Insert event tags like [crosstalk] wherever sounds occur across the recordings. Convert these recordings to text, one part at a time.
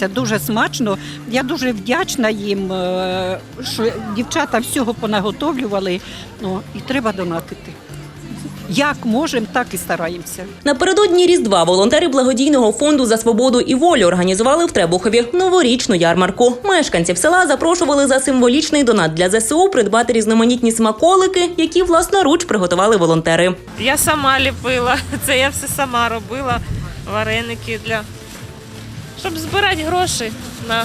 подобається, дуже смачно. Я дуже вдячна їм, е, що дівчата всього понаготовлювали. Ну, і треба донатити. Як можемо, так і стараємося. Напередодні Різдва волонтери благодійного фонду за свободу і волю організували в Требухові новорічну ярмарку. Мешканців села запрошували за символічний донат для ЗСУ придбати різноманітні смаколики, які власноруч приготували волонтери. Я сама ліпила, [laughs] це я все сама робила, вареники для. Щоб збирати гроші на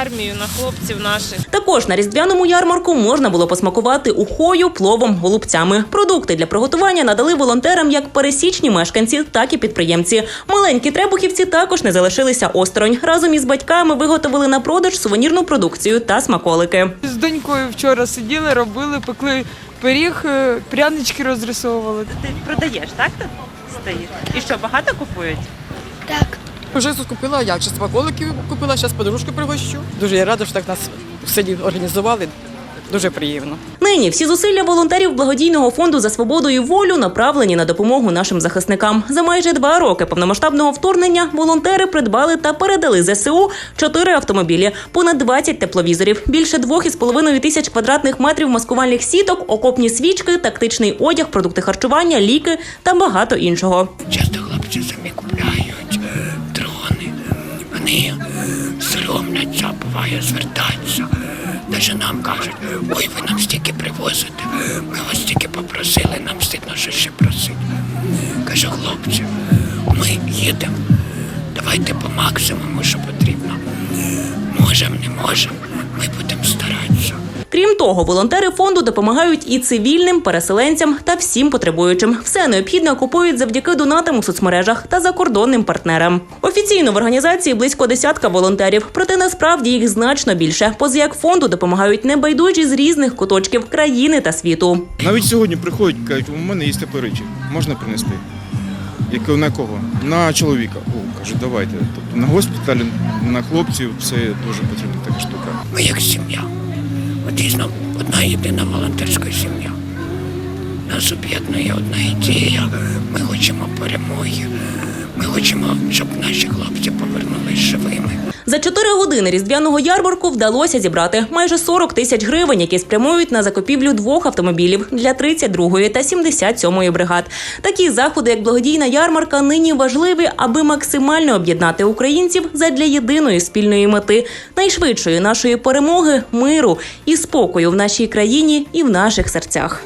армію, на хлопців наших. Також на різдвяному ярмарку можна було посмакувати ухою, пловом, голубцями. Продукти для приготування надали волонтерам як пересічні мешканці, так і підприємці. Маленькі требухівці також не залишилися осторонь. Разом із батьками виготовили на продаж сувенірну продукцію та смаколики. З донькою вчора сиділи, робили, пекли пиріг, е, прянички розрисовували. Ти продаєш, так тут стоїть? І що, багато купують? Вже тут купила, як ще смаколиків купила, зараз подружку пригощу. Дуже я рада, що так нас в селі організували. Дуже приємно. Нині всі зусилля волонтерів благодійного фонду за свободу і волю направлені на допомогу нашим захисникам. За майже два роки повномасштабного вторгнення волонтери придбали та передали ЗСУ чотири автомобілі, понад 20 тепловізорів, більше двох із половиною тисяч квадратних метрів маскувальних сіток, окопні свічки, тактичний одяг, продукти харчування, ліки та багато іншого. Часто хлопці самі. Вони соромляться, буває, звертаються. Навіть нам кажуть, ой, ви нам стільки привозите, ми вас стільки попросили, нам стидно, що ще просить. Каже, хлопці, ми їдемо, давайте по максимуму, що потрібно. Можемо, не можемо. Крім того, волонтери фонду допомагають і цивільним, переселенцям та всім потребуючим. Все необхідне купують завдяки донатам у соцмережах та закордонним партнерам. Офіційно в організації близько десятка волонтерів, проте насправді їх значно більше. Поза як фонду допомагають небайдужі з різних куточків країни та світу. Навіть сьогодні приходять, кажуть, у мене є теплі речі, можна принести. Як на кого? На чоловіка. О, кажуть, давайте. Тобто на госпіталь, на хлопців це дуже потрібна така штука. Ми як сім'я. Дійсно одна єдина волонтерська сім'я. Нас об'єднує одна ідея. Ми хочемо перемоги. Ми хочемо, щоб наші хлопці повернулись живими. За чотири години різдвяного ярмарку вдалося зібрати майже 40 тисяч гривень, які спрямують на закупівлю двох автомобілів для 32-ї та 77-ї бригад. Такі заходи, як благодійна ярмарка, нині важливі, аби максимально об'єднати українців задля єдиної спільної мети найшвидшої нашої перемоги, миру і спокою в нашій країні і в наших серцях.